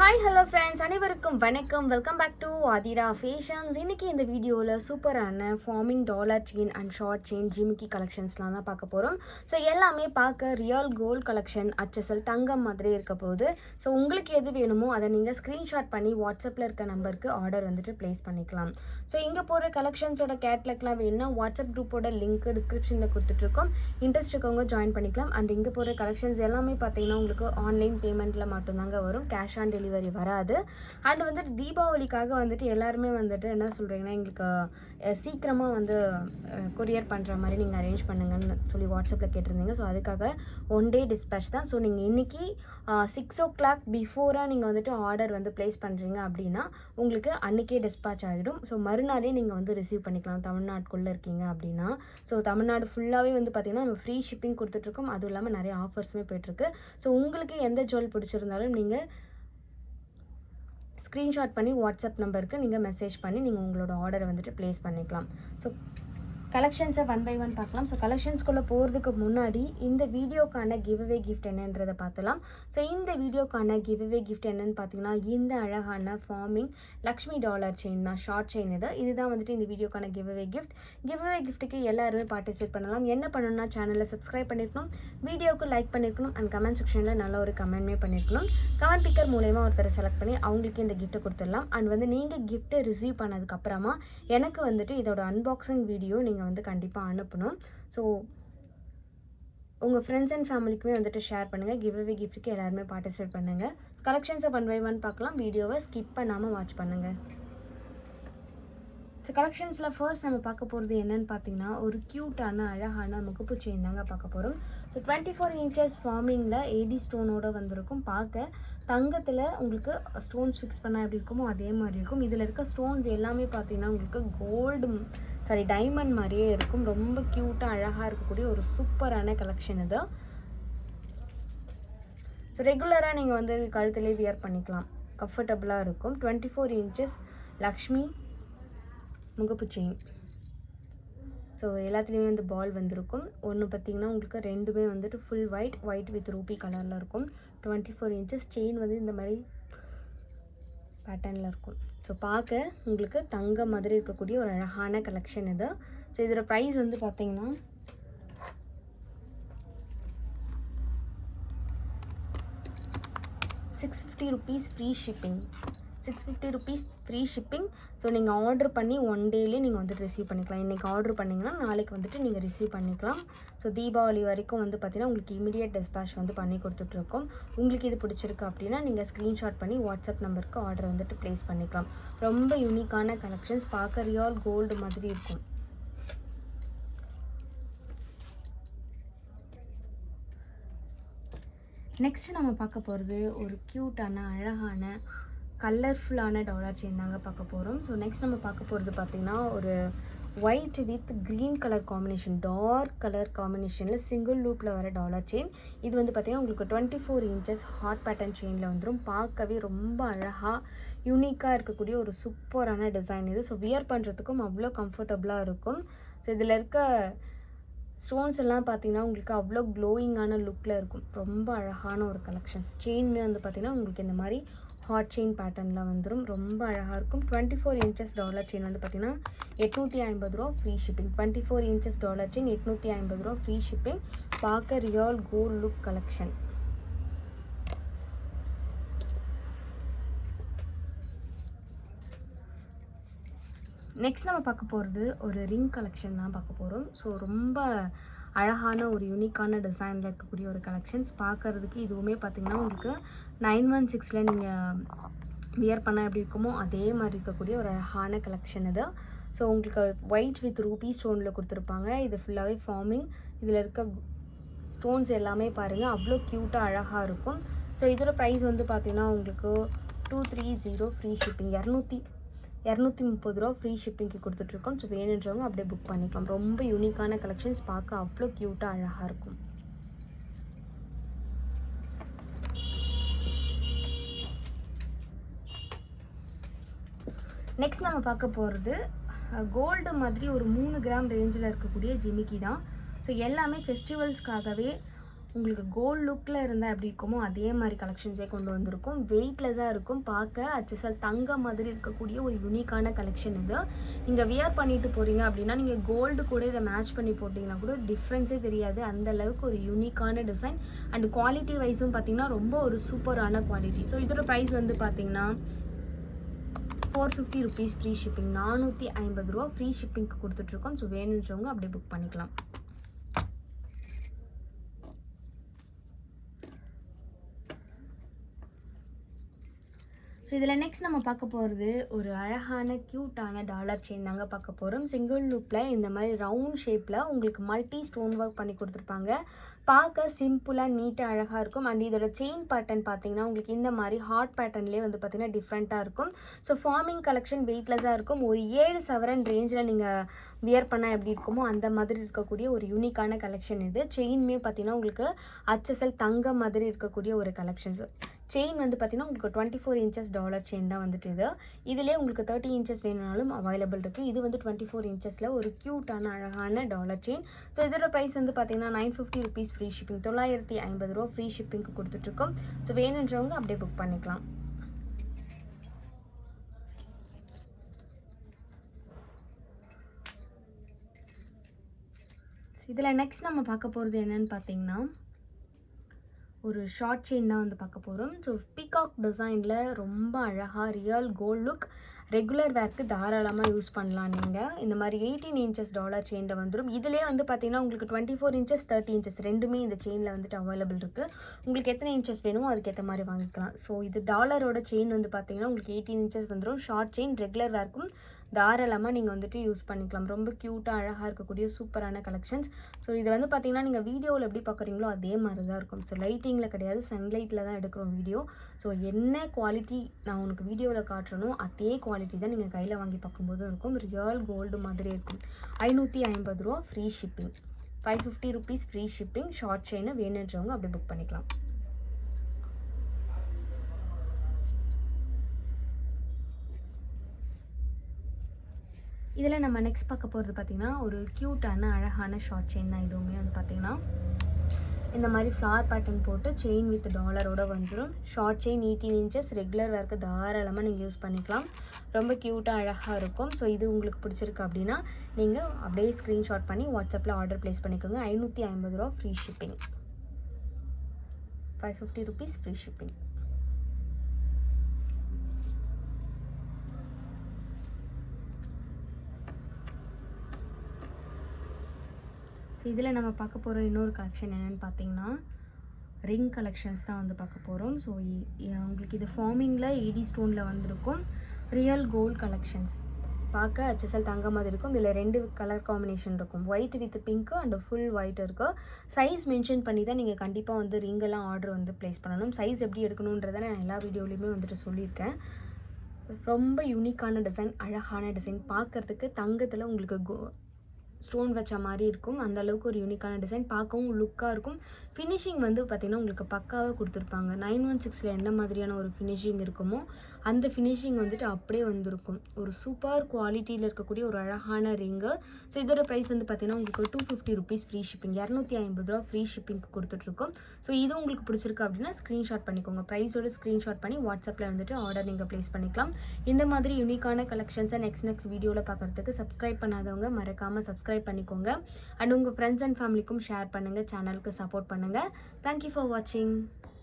Hi hello friends அனைவருக்கும் வணக்கம். Welcome back to Aadhira fashions இன்றைக்கி இந்த வீடியோவில் சூப்பரான forming dollar chain and short chain ஜிமிக்கி கலெக்ஷன்ஸ்லாம் தான் பார்க்க போகிறோம் ஸோ எல்லாமே பார்க்க ரியல் கோல்டு கலெக்ஷன் அச்சசல் தங்கம் மாதிரி இருக்க போகுது. ஸோ உங்களுக்கு எது வேணுமோ அதை நீங்கள் ஸ்க்ரீன்ஷாட் பண்ணி வாட்ஸ்அப்பில் இருக்க நம்பருக்கு ஆர்டர் வந்துட்டு ப்ளேஸ் பண்ணிக்கலாம். ஸோ இங்கே போகிற கலெக்ஷன்ஸோட கேட்லாக்லாம் வேணும்னா வாட்ஸ்அப் குரூப்போட லிங்க் டிஸ்கிரிப்ஷனில் கொடுத்துட்ருக்கோம் இன்ட்ரெஸ்ட் இருக்கவங்க ஜாயின் பண்ணிக்கலாம். அண்ட் இங்கே போகிற கலெக்ஷன்ஸ் எல்லாமே பார்த்தீங்கன்னா உங்களுக்கு ஆன்லைன் பேமெண்ட்டில் மட்டும்தாங்க வரும். கேஷ் ஆன் டெலிவரி டெலிவரி வராது. அண்ட் வந்துட்டு தீபாவளிக்காக வந்துட்டு எல்லாருமே வந்துட்டு என்ன சொல்கிறீங்கன்னா எங்களுக்கு சீக்கிரமாக வந்து கொரியர் பண்ணுற மாதிரி நீங்கள் அரேஞ்ச் பண்ணுங்கன்னு சொல்லி வாட்ஸ்அப்பில் கேட்டிருந்தீங்க. ஸோ அதுக்காக ஒன் டே டிஸ்பேச் தான். ஸோ நீங்கள் இன்றைக்கி சிக்ஸ் ஓ கிளாக் பிஃபோராக நீங்கள் வந்துட்டு ஆர்டர் வந்து ப்ளேஸ் பண்ணுறீங்க அப்படின்னா உங்களுக்கு அன்றைக்கே டிஸ்பேச் ஆகிடும் ஸோ மறுநாளே நீங்கள் வந்து ரிசீவ் பண்ணிக்கலாம். தமிழ்நாட்டுக்குள்ளே இருக்கீங்க அப்படின்னா. ஸோ தமிழ்நாடு ஃபுல்லாகவே வந்து பார்த்திங்கன்னா நம்ம ஃப்ரீ ஷிப்பிங் கொடுத்துட்ருக்கோம் அதுவும் இல்லாமல் நிறைய ஆஃபர்ஸுமே போயிட்டுருக்கு ஸோ உங்களுக்கு எந்த ஜுவல் பிடிச்சிருந்தாலும் நீங்கள் ஸ்க்ரீன்ஷாட் பண்ணி வாட்ஸ்அப் நம்பருக்கு நீங்கள் மெசேஜ் பண்ணி நீங்கள் உங்களோட ஆர்டரை வந்துட்டு ப்ளேஸ் பண்ணிக்கலாம். ஸோ கலெக்ஷன்ஸை ஒன் பை ஒன் பார்க்கலாம். ஸோ கலெக்ஷன்ஸ்குள்ளே போகிறதுக்கு முன்னாடி இந்த வீடியோக்கான கிவ்அவே கிஃப்ட் என்னன்றதை பார்த்தலாம். ஸோ இந்த வீடியோக்கான கிவ்அவே கிஃப்ட் என்னன்னு பார்த்தீங்கன்னா இந்த அழகான ஃபார்மிங் லக்ஷ்மி டாலர் செயின் தான் ஷார்ட் செயின் இது. இதுதான் வந்துட்டு இந்த வீடியோக்கான கிவ்அவே கிஃப்ட் கிவ்அவே கிஃப்ட்டுக்கு எல்லாருமே பார்ட்டிசிபேட் பண்ணலாம். என்ன பண்ணணும்னா சேனலை சப்ஸ்கிரைப் பண்ணிருக்கணும். வீடியோவுக்கு லைக் பண்ணிருக்கணும். அண்ட் கமெண்ட் செக்ஷனில் நல்ல ஒரு கமெண்ட்மே பண்ணியிருக்கணும் கமெண்ட் பிக்கர் மூலயமா ஒருத்தரை செலக்ட் பண்ணி அவங்களுக்கு இந்த கிஃப்ட்டை கொடுத்துடலாம். அண்ட் வந்து நீங்கள் கிஃப்ட்டை ரிசீவ் பண்ணதுக்கப்புறமா எனக்கு வந்துட்டு இதோட அன்பாக்சிங் வீடியோ நீங்கள் வந்து கண்டிப்பாக அனுப்பணும். ஸோ உங்கள் ஃப்ரெண்ட்ஸ் அண்ட் ஃபேமிலிக்குமே வந்துட்டு ஷேர் பண்ணுங்கள் கிவ் அவே கிஃப்ட்டுக்கு எல்லாருமே பார்ட்டிசிபேட் பண்ணுங்கள் கலெக்ஷன்ஸை ஒன் பை ஒன் பார்க்கலாம். வீடியோவை ஸ்கிப் பண்ணாமல் வாட்ச் பண்ணுங்கள் ஸோ கலெக்ஷன்ஸில் ஃபர்ஸ்ட் நம்ம பார்க்க போகிறது என்னன்னு பார்த்தீங்கன்னா ஒரு க்யூட்டான அழகான முகப்பு செயின் தாங்க பார்க்க போகிறோம் ஸோ டுவெண்ட்டி ஃபோர் இன்ச்சஸ் ஃபார்மிங்கில் ஏடி ஸ்டோனோட வந்திருக்கும். பார்க்க தங்கத்தில் உங்களுக்கு ஸ்டோன்ஸ் ஃபிக்ஸ் பண்ணால் எப்படி இருக்குமோ அதே மாதிரி இருக்கும். இதில் இருக்க ஸ்டோன்ஸ் எல்லாமே பார்த்தீங்கன்னா உங்களுக்கு கோல்டு சாரி டைமண்ட் மாதிரியே இருக்கும். ரொம்ப க்யூட்டாக அழகாக இருக்கக்கூடிய ஒரு சூப்பரான கலெக்ஷன் இது. ஸோ ரெகுலராக நீங்கள் வந்து கழுத்துலேயே வியர் பண்ணிக்கலாம். கம்ஃபர்டபுளாக இருக்கும். டுவெண்ட்டி ஃபோர் இன்ச்சஸ் லக்ஷ்மி முகப்பு செயின் ஸோ எல்லாத்துலேயுமே வந்து பால் வந்திருக்கும். ஒன்று பார்த்திங்கன்னா உங்களுக்கு ரெண்டுமே வந்துட்டு full white white with ruby கலரில் இருக்கும். டுவெண்ட்டி ஃபோர் இன்ச்சஸ் செயின் வந்து இந்த மாதிரி பேட்டர்னில் இருக்கும். ஸோ பார்க்க உங்களுக்கு தங்க மாதிரி இருக்கக்கூடிய ஒரு அழகான கலெக்ஷன் இது. ஸோ இதோட ப்ரைஸ் வந்து பார்த்தீங்கன்னா six fifty rupees free shipping six fifty rupees free shipping so நீங்கள் ஆர்டர் பண்ணி ஒன் டேலேயே நீங்கள் வந்துட்டு ரிசீவ் பண்ணிக்கலாம். இன்றைக்கி ஆர்டர் பண்ணிங்கன்னா நாளைக்கு வந்துட்டு நீங்கள் ரிசீவ் பண்ணிக்கலாம். ஸோ தீபாவளி வரைக்கும் வந்து பார்த்தீங்கன்னா உங்களுக்கு இமீடியட் டிஸ்பேச் வந்து பண்ணி கொடுத்துட்ருக்கோம். உங்களுக்கு இது பிடிச்சிருக்கு அப்படின்னா நீங்கள் ஸ்க்ரீன்ஷாட் பண்ணி வாட்ஸ்அப் நம்பருக்கு ஆர்டர் வந்துட்டு ப்ளேஸ் பண்ணிக்கலாம். ரொம்ப யூனிக்கான கலெக்ஷன்ஸ் பார்க்க ரியால் கோல்டு மாதிரி இருக்கும். நெக்ஸ்ட்டு நம்ம பார்க்க போகிறது ஒரு க்யூட்டான அழகான கலர்ஃபுல்லான டாலர் செயின் தாங்க பார்க்க போகிறோம் ஸோ நெக்ஸ்ட் நம்ம பார்க்க போகிறது பார்த்திங்கன்னா ஒரு white with green colour combination dark colour காம்பினேஷனில் சிங்கிள் லூப்பில் வர டாலர் செயின் இது வந்து பார்த்திங்கன்னா உங்களுக்கு twenty four inches heart pattern செயினில் வந்துடும் பார்க்கவே ரொம்ப அழகாக யூனிக்காக இருக்கக்கூடிய ஒரு சூப்பரான டிசைன் இது. ஸோ வியர் பண்ணுறதுக்கும் அவ்வளோ கம்ஃபர்டபுளாக இருக்கும். ஸோ இதில் இருக்க ஸ்டோன்ஸ் எல்லாம் பார்த்தீங்கன்னா உங்களுக்கு அவ்வளோ க்ளோயிங்கான லுக்கில் இருக்கும். ரொம்ப அழகான ஒரு கலெக்ஷன்ஸ் செயின்மே வந்து பார்த்தீங்கன்னா உங்களுக்கு இந்த மாதிரி ஹாட் செயின் பேட்டர்னில் வந்துடும் ரொம்ப அழகாக இருக்கும். Twenty four inches dollar chain வந்து பார்த்தீங்கன்னா எட்நூற்றி ஐம்பது ரூபா free shipping twenty four inches dollar chain எட்நூற்றி ஐம்பது ரூபா ஃப்ரீ ஷிப்பிங் பார்க்க real gold look collection next நம்ம பார்க்க போகிறது ஒரு ரிங் கலெக்ஷன் தான் பார்க்க போகிறோம் ஸோ ரொம்ப அழகான ஒரு யூனிக்கான டிசைனில் இருக்கக்கூடிய ஒரு கலெக்ஷன்ஸ் பார்க்கறதுக்கு இதுவுமே பார்த்தீங்கன்னா உங்களுக்கு நைன் ஒன் சிக்ஸில் நீங்கள் வியர் பண்ண எப்படி இருக்குமோ அதே மாதிரி இருக்கக்கூடிய ஒரு அழகான கலெக்ஷன் இது. ஸோ உங்களுக்கு ஒயிட் வித் ரூபி ஸ்டோனில் கொடுத்துருப்பாங்க. இது ஃபுல்லாகவே ஃபார்மிங் இதில் இருக்க ஸ்டோன்ஸ் எல்லாமே பாருங்கள் அவ்வளோ க்யூட்டாக அழகாக இருக்கும். ஸோ இதோட ப்ரைஸ் வந்து பார்த்தீங்கன்னா உங்களுக்கு two three zero free shipping இரநூத்தி இரநூத்தி முப்பது ரூபா ஃப்ரீ ஷிப்பிங்க்கு கொடுத்துட்ருக்கோம். ஸோ வேணுன்றவங்க அப்படியே புக் பண்ணிக்கலாம். ரொம்ப யூனிக்கான கலெக்ஷன்ஸ் பார்க்க அவ்வளோ க்யூட்டாக அழகாக இருக்கும். நெக்ஸ்ட் நம்ம பார்க்க போகிறது கோல்டு மாதிரி ஒரு மூணு கிராம் ரேஞ்சில் இருக்கக்கூடிய ஜிமிக்கி தான். ஸோ எல்லாமே ஃபெஸ்டிவல்ஸ்க்காகவே உங்களுக்கு கோல்ட் லுக்கில் இருந்தால் எப்படி இருக்குமோ அதே மாதிரி கலெக்ஷன்ஸே கொண்டு வந்திருக்கும். வெயிட்லெஸ்ஸாக இருக்கும். பார்க்க அச்சசல் தங்க மாதிரி இருக்கக்கூடிய ஒரு யூனிக்கான கலெக்ஷன் இது. நீங்கள் வியர் பண்ணிட்டு போகிறீங்க அப்படின்னா நீங்கள் கோல்டு கூட இதை மேட்ச் பண்ணி போட்டிங்கன்னா கூட டிஃப்ரென்ஸே தெரியாது. அந்த அளவுக்கு ஒரு யூனிக்கான டிசைன் அண்ட் குவாலிட்டி வைஸும் பார்த்தீங்கன்னா ரொம்ப ஒரு சூப்பரான குவாலிட்டி ஸோ இதோட ப்ரைஸ் வந்து பார்த்தீங்கன்னா four fifty rupees free shipping நானூற்றி ஐம்பது ரூபா ஃப்ரீ ஷிப்பிங்க்கு கொடுத்துட்ருக்கோம் ஸோ வேணுன்றவங்க அப்படியே புக் பண்ணிக்கலாம். ஸோ இதில் நெக்ஸ்ட் நம்ம பார்க்க போகிறது ஒரு அழகான க்யூட்டான டாலர் செயின் தாங்க பார்க்க போகிறோம் சிங்கிள் லூப்பில் இந்த மாதிரி ரவுண்ட் ஷேப்பில் உங்களுக்கு மல்டி ஸ்டோன் ஒர்க் பண்ணி கொடுத்துருப்பாங்க. பார்க்க சிம்பிளாக நீட்டாக அழகாக இருக்கும். அண்ட் இதோட செயின் பேட்டர்ன் பார்த்தீங்கன்னா உங்களுக்கு இந்த மாதிரி ஹார்ட் பேட்டர்ன்லேயே வந்து பார்த்தீங்கன்னா டிஃப்ரெண்ட்டாக இருக்கும். ஸோ ஃபார்மிங் கலெக்ஷன் வெயிட்லெஸ்ஸாக இருக்கும். ஒரு ஏழு சவரன் ரேஞ்சில் நீங்கள் வியர் பண்ணால் எப்படி இருக்குமோ அந்த மாதிரி இருக்கக்கூடிய ஒரு யூனிக்கான கலெக்ஷன் இது. செயின்மே பார்த்தீங்கன்னா உங்களுக்கு அச்சசல் தங்க மாதிரி இருக்கக்கூடிய ஒரு கலெக்ஷன்ஸ் செயின் வந்து பார்த்தீங்கன்னா உங்களுக்கு twenty four inches dollar chain தான் வந்துட்டு இது. இதிலே உங்களுக்கு தேர்ட்டி இன்ச்சஸ் வேணும்னாலும் அவைலபிள் இருக்குது இது வந்து டுவெண்ட்டி ஃபோர் இன்ச்சஸில் ஒரு க்யூட்டான அழகான டாலர் செயின் ஸோ இதோட ப்ரைஸ் வந்து பார்த்தீங்கன்னா nine fifty rupees free shipping தொள்ளாயிரத்தி ஐம்பது ரூபா ஃப்ரீ ஷிப்பிங்க்கு கொடுத்துட்ருக்கோம். ஸோ வேணுன்றவங்க அப்படியே புக் பண்ணிக்கலாம். இதில் நெக்ஸ்ட் நம்ம பார்க்க போகிறது என்னன்னு பார்த்தீங்கன்னா ஒரு ஷார்ட் செயின் தான் வந்து பார்க்க போகிறோம் ஸோ பிகாக் டிசைனில் ரொம்ப அழகாக ரியல் கோல்ட் லுக் ரெகுலர் வேர்க்கு தாராளமாக யூஸ் பண்ணலாம் நீங்கள் இந்த மாதிரி எயிட்டீன் இன்ச்சஸ் டாலர் செயினில் வந்துடும் இதிலே வந்து பார்த்தீங்கன்னா உங்களுக்கு twenty four inches thirty inches ரெண்டுமே இந்த செயினில் வந்துட்டு அவைலபிள் இருக்குது உங்களுக்கு எத்தனை இன்ச்சஸ் வேணுமோ அதுக்கேற்ற மாதிரி வாங்கிக்கலாம். ஸோ இது டாலரோட செயின் வந்து பார்த்தீங்கன்னா உங்களுக்கு எயிட்டீன் இன்ச்சஸ் வந்துடும் ஷார்ட் செயின் ரெகுலர் வேர்க்கும் தாராளமாக நீங்கள் வந்துட்டு யூஸ் பண்ணிக்கலாம். ரொம்ப க்யூட்டாக அழகாக இருக்கக்கூடிய சூப்பரான கலெக்ஷன்ஸ் ஸோ இது வந்து பார்த்தீங்கன்னா நீங்கள் வீடியோவில் எப்படி பார்க்குறீங்களோ அதே மாதிரி தான் இருக்கும். ஸோ லைட்டிங்கில் கிடையாது. சன்லைட்டில் தான் எடுக்கிறோம் வீடியோ. ஸோ என்ன குவாலிட்டி நான் உனக்கு வீடியோவில் காட்டுறனோ அதே குவாலிட்டி குவாலிட்டி தான் நீங்கள் கையில் வாங்கி பார்க்கும்போது இருக்கும். ரியல் கோல்டு மாதிரி இருக்கும். ஐநூற்றி ஐம்பது ரூபா free shipping five fifty rupees free shipping short செயினை வேணுன்றவங்க அப்படி புக் பண்ணிக்கலாம். இதில் நம்ம நெக்ஸ்ட் பார்க்க போகிறது பார்த்திங்கன்னா ஒரு க்யூட்டான அழகான ஷார்ட் செயின் தான். இதுவுமே வந்து பார்த்திங்கன்னா இந்த மாதிரி ஃப்ளார் பேட்டர்ன் போட்டு செயின் வித் டாலரோட வந்துடும் short chain eighteen inches regular வேர்க்கு தாராளமாக நீங்கள் யூஸ் பண்ணிக்கலாம். ரொம்ப க்யூட்டாக அழகாக இருக்கும். ஸோ இது உங்களுக்கு பிடிச்சிருக்கு அப்படின்னா நீங்கள் அப்படியே ஸ்க்ரீன்ஷாட் பண்ணி வாட்ஸ்அப்பில் ஆர்டர் ப்ளேஸ் பண்ணிக்கோங்க. ஐநூற்றி ஐம்பது ரூபா free shipping five fifty rupees free shipping இதில் நம்ம பார்க்க போகிற இன்னொரு கலெக்ஷன் என்னென்னு பார்த்தீங்கன்னா ரிங் கலெக்ஷன்ஸ் தான் வந்து பார்க்க போகிறோம். ஸோ உங்களுக்கு இது ஃபார்மிங்கில் ஏடி ஸ்டோனில் வந்திருக்கும். ரியல் கோல்ட் கலெக்ஷன்ஸ் பார்க்க ஹெச்எஸ்எல் தங்க மாதிரி இருக்கும். இதில் ரெண்டு கலர் காம்பினேஷன் இருக்கும். White with pink and full white இருக்குது சைஸ் மென்ஷன் பண்ணி தான் நீங்கள் கண்டிப்பாக வந்து ரிங்கெல்லாம் ஆர்டர் வந்து ப்ளேஸ் பண்ணணும். சைஸ் எப்படி எடுக்கணுன்றதை நான் எல்லா வீடியோலையுமே வந்துட்டு சொல்லியிருக்கேன். ரொம்ப யூனிக்கான டிசைன் அழகான டிசைன் பார்க்குறதுக்கு தங்கத்தில் உங்களுக்கு கோ ஸ்டோன் வச்ச மாதிரி இருக்கும். அந்த அளவுக்கு ஒரு யூனிக்கான டிசைன் பார்க்கவும் லுக்காக இருக்கும். ஃபினிஷிங் வந்து பார்த்திங்கன்னா உங்களுக்கு பக்காவாக கொடுத்துருப்பாங்க. நைன் ஒன் சிக்ஸில் எந்த மாதிரியான ஒரு ஃபினிஷிங் இருக்குமோ அந்த ஃபினிஷிங் வந்துட்டு அப்படியே வந்திருக்கும். ஒரு சூப்பர் குவாலிட்டியில் இருக்கக்கூடிய ஒரு அழகான ரிங்கு ஸோ இதோட ப்ரைஸ் வந்து பார்த்திங்கன்னா உங்களுக்கு two fifty rupees free shipping இரநூத்தி ஐம்பது ரூபா ஃப்ரீ ஷிப்பிங்க்கு கொடுத்துட்ருக்கோம். ஸோ இது உங்களுக்கு பிடிச்சிருக்கு அப்படின்னா ஸ்க்ரீன்ஷாட் பண்ணிக்கோங்க. ப்ரைஸோட ஸ்க்ரீன்ஷாட் பண்ணி வாட்ஸ்அப்பில் வந்துட்டு ஆர்டர் நீங்கள் ப்ளேஸ் பண்ணிக்கலாம். இந்த மாதிரி யூனிக்கான கலெக்ஷன்ஸை நெக்ஸ்ட் நெக்ஸ்ட் வீடியோவில் பார்க்குறதுக்கு சப்ஸ்கிரைப் பண்ணாதவங்க மறக்காமல் சப்ஸ்கிரைப் சப்ஸ்கிரைப் பண்ணிக்கோங்க. அண்ட் உங்கள் ஃப்ரெண்ட்ஸ் அண்ட் ஃபேமிலிக்கும் ஷேர் பண்ணுங்கள் சேனலுக்கு சப்போர்ட் பண்ணுங்கள் தேங்க்யூ ஃபார் வாட்சிங்